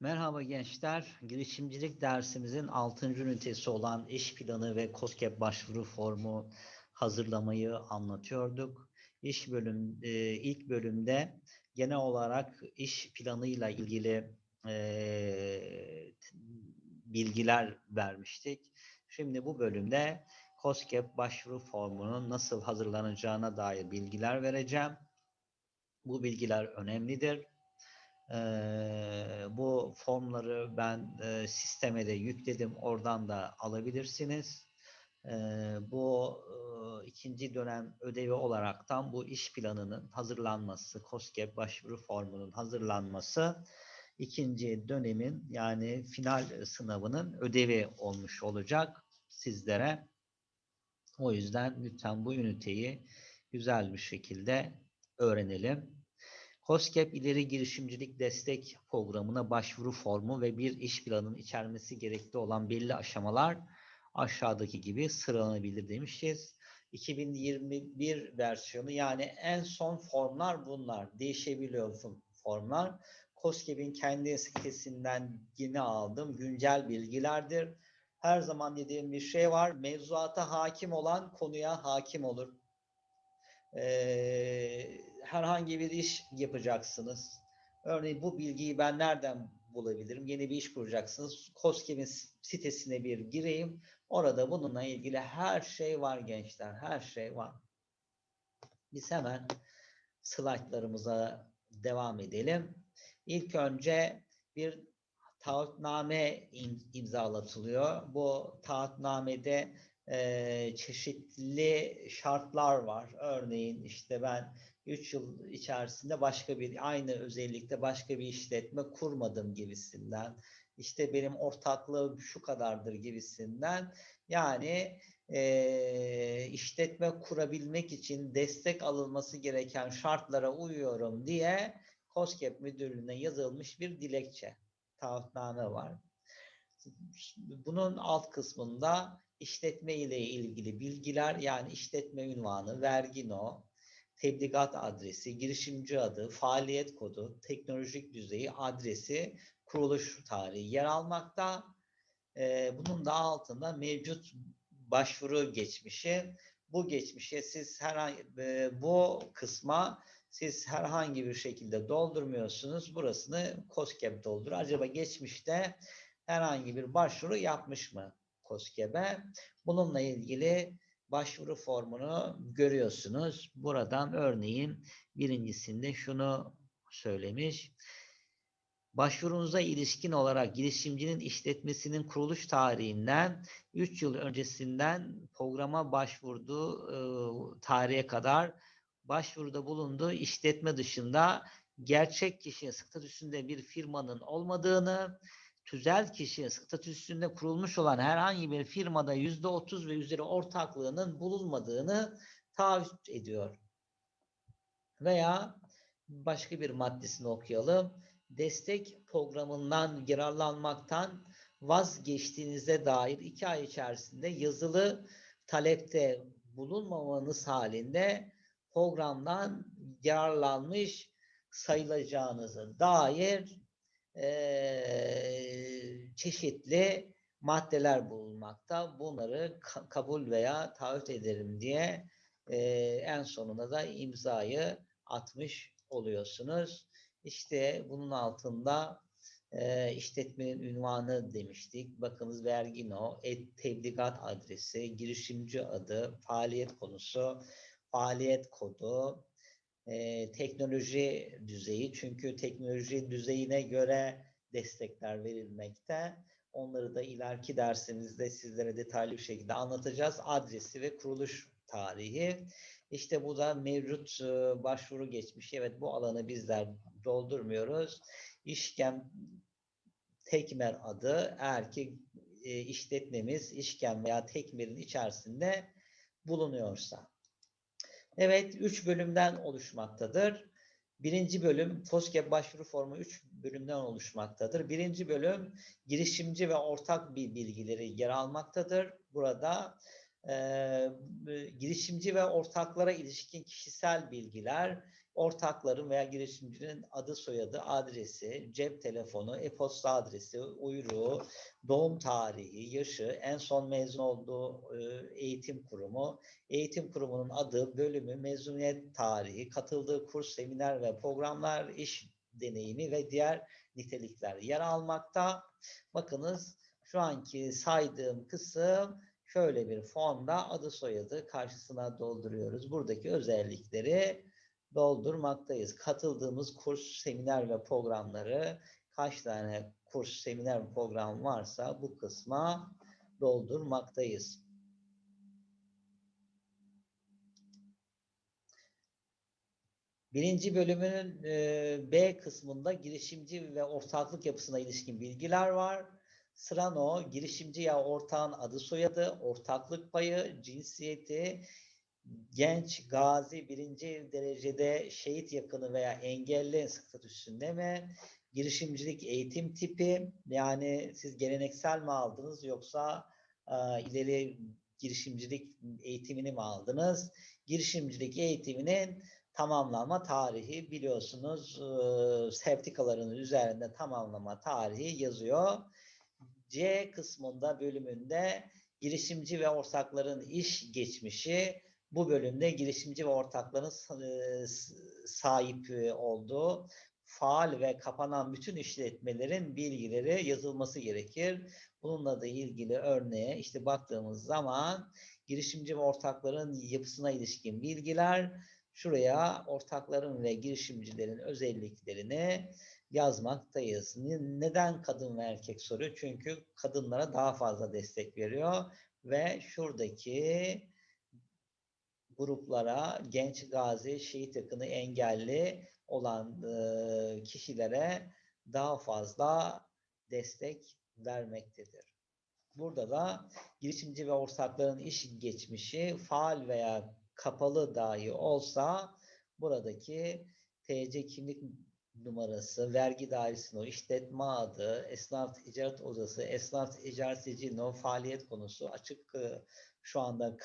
Merhaba gençler. Girişimcilik dersimizin 6. ünitesi olan iş planı ve COSGAP başvuru formu hazırlamayı anlatıyorduk. İş bölüm e, ilk bölümde genel olarak iş planıyla ilgili e, bilgiler vermiştik. Şimdi bu bölümde COSGAP başvuru formunun nasıl hazırlanacağına dair bilgiler vereceğim. Bu bilgiler önemlidir. Ee, formları ben e, sisteme de yükledim. Oradan da alabilirsiniz. Ee, bu e, ikinci dönem ödevi olaraktan bu iş planının hazırlanması, COSGAP başvuru formunun hazırlanması ikinci dönemin yani final sınavının ödevi olmuş olacak sizlere. O yüzden lütfen bu üniteyi güzel bir şekilde öğrenelim. COSGAP ileri girişimcilik destek programına başvuru formu ve bir iş planının içermesi gerekli olan belli aşamalar aşağıdaki gibi sıralanabilir demişiz. 2021 versiyonu yani en son formlar bunlar. Değişebiliyor formlar. COSGAP'in kendi sitesinden yine aldım. Güncel bilgilerdir. Her zaman dediğim bir şey var. Mevzuata hakim olan konuya hakim olur. Herhangi bir iş yapacaksınız. Örneğin bu bilgiyi ben nereden bulabilirim? Yeni bir iş kuracaksınız. COSGAP'in sitesine bir gireyim. Orada bununla ilgili her şey var gençler. Her şey var. Biz hemen slaytlarımıza devam edelim. İlk önce bir taahhütname imzalatılıyor. Bu taahhütnamede e, çeşitli şartlar var. Örneğin işte ben 3 yıl içerisinde başka bir aynı özellikle başka bir işletme kurmadım gibisinden. İşte benim ortaklığım şu kadardır gibisinden. Yani e, işletme kurabilmek için destek alınması gereken şartlara uyuyorum diye COSGAP müdürlüğüne yazılmış bir dilekçe, taahhütname var. Bunun alt kısmında işletme ile ilgili bilgiler yani işletme ünvanı, vergi no, tebligat adresi, girişimci adı, faaliyet kodu, teknolojik düzeyi, adresi, kuruluş tarihi yer almakta. Ee, bunun da altında mevcut başvuru geçmişi. Bu geçmişe siz herhangi e, bu kısma siz herhangi bir şekilde doldurmuyorsunuz. Burasını COSGAP doldur. Acaba geçmişte herhangi bir başvuru yapmış mı COSGAP'e? Bununla ilgili başvuru formunu görüyorsunuz. Buradan örneğin birincisinde şunu söylemiş. Başvurunuza ilişkin olarak girişimcinin işletmesinin kuruluş tarihinden 3 yıl öncesinden programa başvurduğu e, tarihe kadar başvuruda bulunduğu işletme dışında gerçek kişi statüsünde bir firmanın olmadığını, tüzel kişi statüsünde kurulmuş olan herhangi bir firmada yüzde otuz ve üzeri ortaklığının bulunmadığını taahhüt ediyor. Veya başka bir maddesini okuyalım. Destek programından yararlanmaktan vazgeçtiğinize dair iki ay içerisinde yazılı talepte bulunmamanız halinde programdan yararlanmış sayılacağınıza dair çeşitli maddeler bulunmakta. Bunları ka kabul veya taahhüt ederim diye e, en sonunda da imzayı atmış oluyorsunuz. İşte bunun altında e, işletmenin ünvanı demiştik. Bakınız vergi no, et, tebligat adresi, girişimci adı, faaliyet konusu, faaliyet kodu, e, teknoloji düzeyi. Çünkü teknoloji düzeyine göre destekler verilmekte. Onları da ileriki dersimizde sizlere detaylı bir şekilde anlatacağız. Adresi ve kuruluş tarihi. İşte bu da mevcut e, başvuru geçmişi. Evet bu alanı bizler doldurmuyoruz. İşkem Tekmer adı eğer ki e, işletmemiz işkem veya tekmerin içerisinde bulunuyorsa. Evet, üç bölümden oluşmaktadır. Birinci bölüm COSGAP başvuru formu üç bölümden oluşmaktadır. Birinci bölüm girişimci ve ortak bir bilgileri yer almaktadır. Burada e, girişimci ve ortaklara ilişkin kişisel bilgiler, ortakların veya girişimcinin adı, soyadı, adresi, cep telefonu, e-posta adresi, uyruğu, doğum tarihi, yaşı, en son mezun olduğu e, eğitim kurumu, eğitim kurumunun adı, bölümü, mezuniyet tarihi, katıldığı kurs, seminer ve programlar, iş deneyimi ve diğer nitelikler yer almakta. Bakınız şu anki saydığım kısım şöyle bir formda adı soyadı karşısına dolduruyoruz. Buradaki özellikleri doldurmaktayız. Katıldığımız kurs, seminer ve programları kaç tane kurs, seminer program varsa bu kısma doldurmaktayız. Birinci bölümünün e, B kısmında girişimci ve ortaklık yapısına ilişkin bilgiler var. Sıran o, girişimci ya ortağın adı soyadı, ortaklık payı, cinsiyeti, genç, gazi, birinci derecede şehit yakını veya engelli statüsünde mi? Girişimcilik eğitim tipi, yani siz geleneksel mi aldınız yoksa e, ileri girişimcilik eğitimini mi aldınız? Girişimcilik eğitiminin tamamlama tarihi biliyorsunuz e, sertifikaların üzerinde tamamlama tarihi yazıyor. C kısmında bölümünde girişimci ve ortakların iş geçmişi bu bölümde girişimci ve ortakların e, sahip olduğu faal ve kapanan bütün işletmelerin bilgileri yazılması gerekir. Bununla da ilgili örneğe işte baktığımız zaman girişimci ve ortakların yapısına ilişkin bilgiler, şuraya ortakların ve girişimcilerin özelliklerini yazmaktayız. Neden kadın ve erkek soruyor? Çünkü kadınlara daha fazla destek veriyor ve şuradaki gruplara genç gazi, şehit yakını engelli olan e, kişilere daha fazla destek vermektedir. Burada da girişimci ve ortakların iş geçmişi faal veya kapalı dahi olsa buradaki TC kimlik numarası, vergi dairesinin o işletme adı, esnaf ticaret odası, esnaf ticaret sicilinin o faaliyet konusu açık şu anda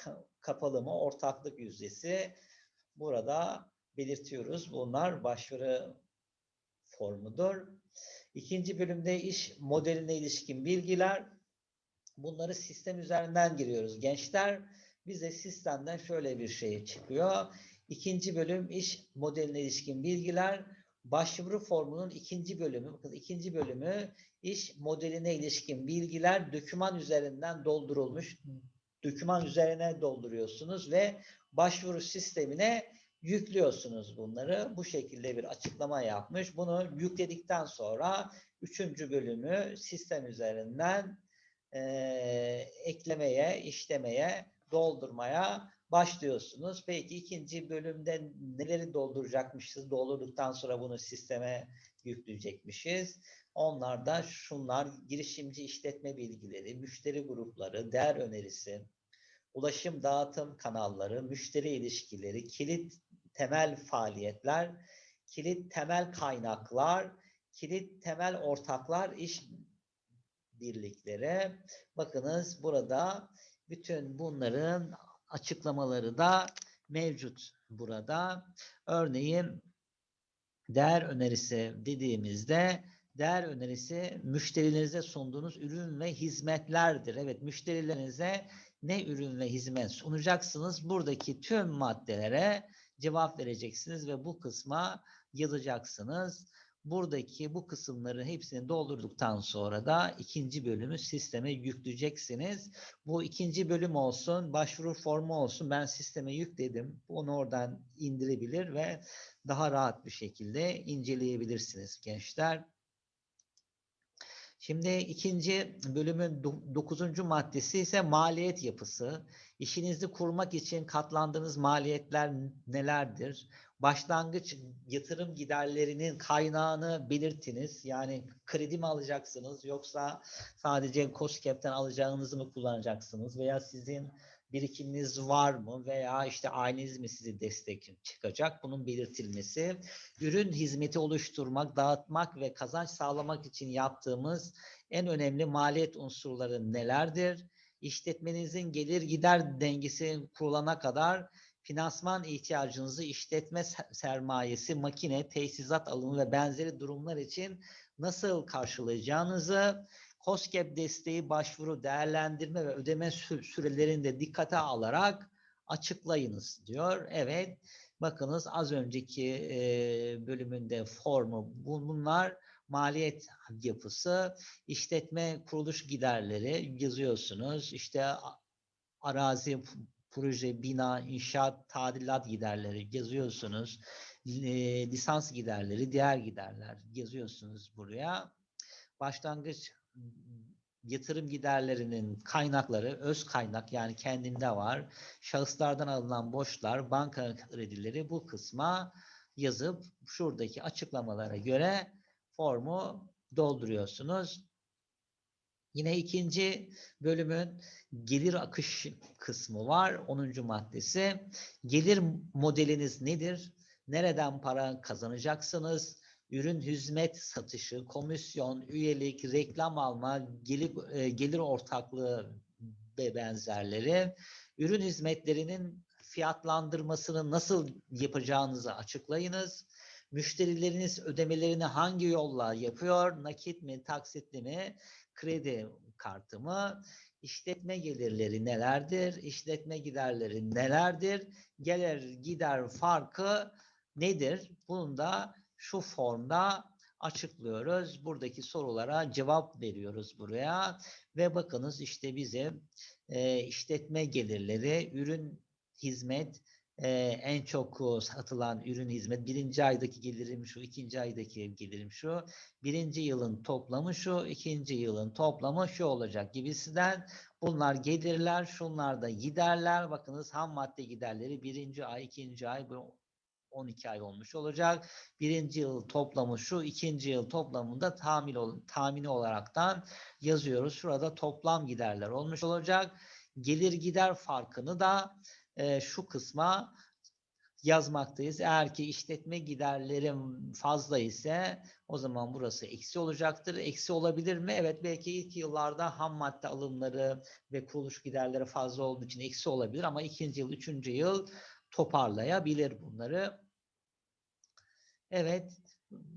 kapalı mı ortaklık yüzdesi burada belirtiyoruz. Bunlar başvuru formudur. İkinci bölümde iş modeline ilişkin bilgiler. Bunları sistem üzerinden giriyoruz. Gençler bize sistemden şöyle bir şey çıkıyor. İkinci bölüm iş modeline ilişkin bilgiler. Başvuru formunun ikinci bölümü, bakın ikinci bölümü iş modeline ilişkin bilgiler döküman üzerinden doldurulmuş. Döküman üzerine dolduruyorsunuz ve başvuru sistemine yüklüyorsunuz bunları. Bu şekilde bir açıklama yapmış. Bunu yükledikten sonra üçüncü bölümü sistem üzerinden e, eklemeye, işlemeye, doldurmaya başlıyorsunuz. Peki ikinci bölümde neleri dolduracakmışız? Doldurduktan sonra bunu sisteme yükleyecekmişiz. Onlar da şunlar girişimci işletme bilgileri, müşteri grupları, değer önerisi, ulaşım dağıtım kanalları, müşteri ilişkileri, kilit temel faaliyetler, kilit temel kaynaklar, kilit temel ortaklar, iş birlikleri. Bakınız burada bütün bunların açıklamaları da mevcut burada. Örneğin değer önerisi dediğimizde değer önerisi müşterilerinize sunduğunuz ürün ve hizmetlerdir. Evet müşterilerinize ne ürün ve hizmet sunacaksınız? Buradaki tüm maddelere cevap vereceksiniz ve bu kısma yazacaksınız. Buradaki bu kısımları hepsini doldurduktan sonra da ikinci bölümü sisteme yükleyeceksiniz. Bu ikinci bölüm olsun, başvuru formu olsun. Ben sisteme yükledim. Onu oradan indirebilir ve daha rahat bir şekilde inceleyebilirsiniz gençler. Şimdi ikinci bölümün dokuzuncu maddesi ise maliyet yapısı. İşinizi kurmak için katlandığınız maliyetler nelerdir? Başlangıç yatırım giderlerinin kaynağını belirtiniz. Yani kredi mi alacaksınız yoksa sadece COSGAP'ten alacağınızı mı kullanacaksınız veya sizin birikiminiz var mı veya işte aileniz mi sizi destek çıkacak bunun belirtilmesi. Ürün hizmeti oluşturmak, dağıtmak ve kazanç sağlamak için yaptığımız en önemli maliyet unsurları nelerdir? İşletmenizin gelir gider dengesi kurulana kadar finansman ihtiyacınızı işletme se- sermayesi, makine, tesisat alımı ve benzeri durumlar için nasıl karşılayacağınızı, COSGAP desteği başvuru, değerlendirme ve ödeme sü- sürelerini de dikkate alarak açıklayınız diyor. Evet, bakınız az önceki e, bölümünde formu bu- bunlar maliyet yapısı, işletme kuruluş giderleri yazıyorsunuz. İşte arazi, proje, bina, inşaat, tadilat giderleri yazıyorsunuz. Li- Lisans giderleri, diğer giderler yazıyorsunuz buraya. Başlangıç yatırım giderlerinin kaynakları, öz kaynak yani kendinde var. Şahıslardan alınan borçlar, banka kredileri bu kısma yazıp şuradaki açıklamalara göre formu dolduruyorsunuz. Yine ikinci bölümün gelir akış kısmı var. 10. maddesi. Gelir modeliniz nedir? Nereden para kazanacaksınız? Ürün hizmet satışı, komisyon, üyelik, reklam alma, gelir, e, gelir ortaklığı ve benzerleri. Ürün hizmetlerinin fiyatlandırmasını nasıl yapacağınızı açıklayınız. Müşterileriniz ödemelerini hangi yolla yapıyor? Nakit mi, taksitli mi, kredi kartı mı? İşletme gelirleri nelerdir? İşletme giderleri nelerdir? Gelir gider farkı nedir? Bunu da şu formda açıklıyoruz. Buradaki sorulara cevap veriyoruz buraya. Ve bakınız işte bize e, işletme gelirleri, ürün, hizmet, e, en çok satılan ürün hizmet birinci aydaki gelirim şu, ikinci aydaki gelirim şu, birinci yılın toplamı şu, ikinci yılın toplamı şu olacak gibisinden bunlar gelirler, şunlar da giderler. Bakınız ham madde giderleri birinci ay, ikinci ay bu 12 ay olmuş olacak. Birinci yıl toplamı şu, ikinci yıl toplamında tahmin ol, tahmini olaraktan yazıyoruz. Şurada toplam giderler olmuş olacak. Gelir gider farkını da e, şu kısma yazmaktayız. Eğer ki işletme giderlerim fazla ise o zaman burası eksi olacaktır. Eksi olabilir mi? Evet belki ilk yıllarda ham madde alımları ve kuruluş giderleri fazla olduğu için eksi olabilir ama ikinci yıl, üçüncü yıl toparlayabilir bunları. Evet,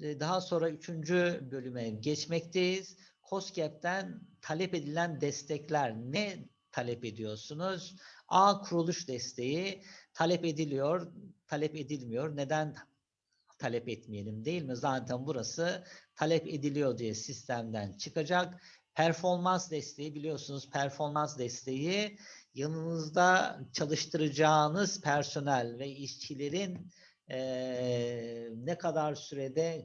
e, daha sonra üçüncü bölüme geçmekteyiz. COSGAP'ten talep edilen destekler ne talep ediyorsunuz? A kuruluş desteği talep ediliyor, talep edilmiyor. Neden talep etmeyelim değil mi? Zaten burası talep ediliyor diye sistemden çıkacak. Performans desteği biliyorsunuz performans desteği yanınızda çalıştıracağınız personel ve işçilerin eee, ne kadar sürede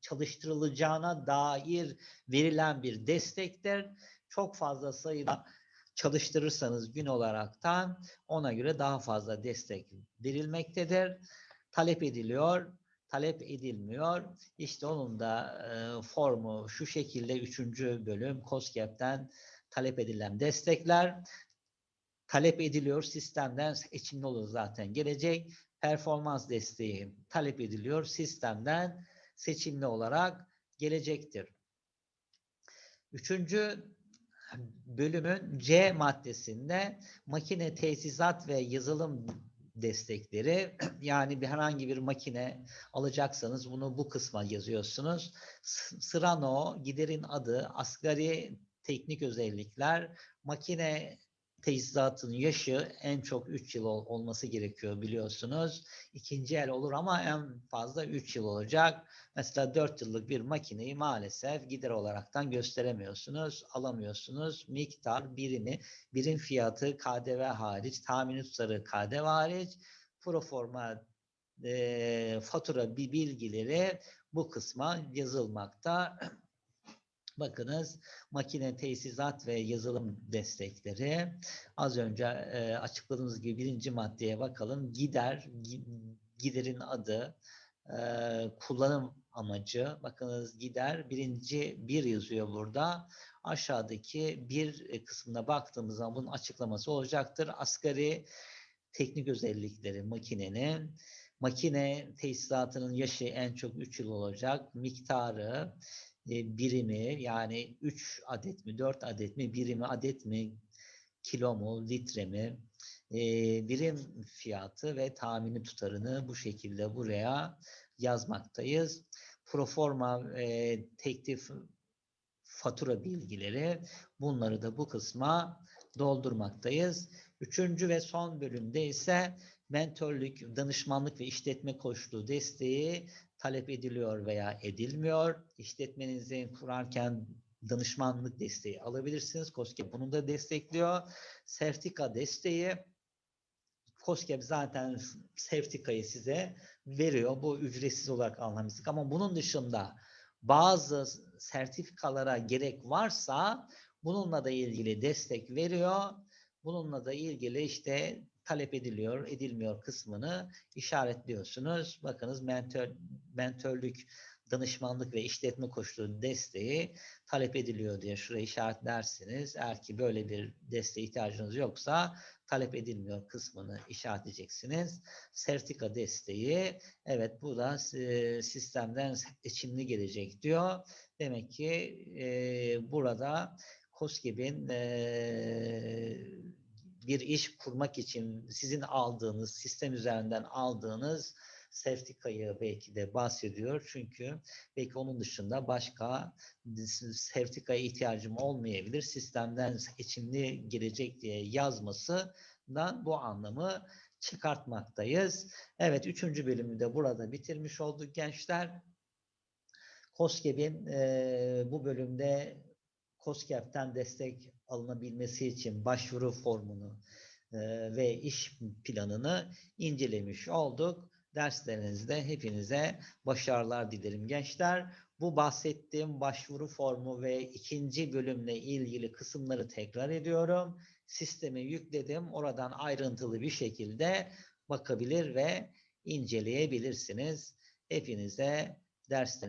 çalıştırılacağına dair verilen bir destektir. Çok fazla sayıda çalıştırırsanız gün olaraktan ona göre daha fazla destek verilmektedir. Talep ediliyor, talep edilmiyor. İşte onun da e, formu şu şekilde üçüncü bölüm COSGAP'ten talep edilen destekler talep ediliyor sistemden seçimli olur zaten gelecek. Performans desteği talep ediliyor sistemden seçimli olarak gelecektir. Üçüncü bölümün C maddesinde makine tesisat ve yazılım destekleri yani bir herhangi bir makine alacaksanız bunu bu kısma yazıyorsunuz. Sırano, giderin adı, asgari teknik özellikler, makine tesisatın yaşı en çok 3 yıl ol- olması gerekiyor biliyorsunuz. İkinci el olur ama en fazla 3 yıl olacak. Mesela 4 yıllık bir makineyi maalesef gider olaraktan gösteremiyorsunuz, alamıyorsunuz. Miktar, birimi, birim fiyatı KDV hariç, tahmini tutarı KDV hariç, proforma e, fatura bi- bilgileri bu kısma yazılmakta. Bakınız makine tesisat ve yazılım destekleri. Az önce e, açıkladığımız gibi birinci maddeye bakalım. Gider, gi- giderin adı, e, kullanım amacı. Bakınız gider birinci bir yazıyor burada. Aşağıdaki bir kısmına baktığımız zaman bunun açıklaması olacaktır. Asgari teknik özellikleri makinenin, makine tesisatının yaşı en çok 3 yıl olacak. Miktarı, birimi yani 3 adet mi 4 adet mi birimi adet mi kilo mu litre mi e, birim fiyatı ve tahmini tutarını bu şekilde buraya yazmaktayız. Proforma e, teklif fatura bilgileri bunları da bu kısma doldurmaktayız. Üçüncü ve son bölümde ise mentörlük, danışmanlık ve işletme koçluğu desteği talep ediliyor veya edilmiyor. İşletmenizi kurarken danışmanlık desteği alabilirsiniz. COSGAP bunu da destekliyor. Sertifika desteği COSGAP zaten sertifikayı size veriyor. Bu ücretsiz olarak alınmıştık. Ama bunun dışında bazı sertifikalara gerek varsa bununla da ilgili destek veriyor. Bununla da ilgili işte talep ediliyor, edilmiyor kısmını işaretliyorsunuz. Bakınız mentör, mentörlük, danışmanlık ve işletme koşulu desteği talep ediliyor diye şuraya işaretlersiniz. Eğer ki böyle bir desteğe ihtiyacınız yoksa talep edilmiyor kısmını işaretleyeceksiniz. Sertifika desteği evet bu da e, sistemden seçimli gelecek diyor. Demek ki e, burada COSGAP'in e, bir iş kurmak için sizin aldığınız sistem üzerinden aldığınız sertifikayı belki de bahsediyor. Çünkü belki onun dışında başka sertifikaya ihtiyacım olmayabilir. Sistemden seçimli gelecek diye yazmasından bu anlamı çıkartmaktayız. Evet üçüncü bölümü de burada bitirmiş olduk gençler. COSGAP'in e, bu bölümde COSGAP'ten destek alınabilmesi için başvuru formunu e, ve iş planını incelemiş olduk. Derslerinizde hepinize başarılar dilerim gençler. Bu bahsettiğim başvuru formu ve ikinci bölümle ilgili kısımları tekrar ediyorum. Sisteme yükledim. Oradan ayrıntılı bir şekilde bakabilir ve inceleyebilirsiniz. Hepinize dersleriniz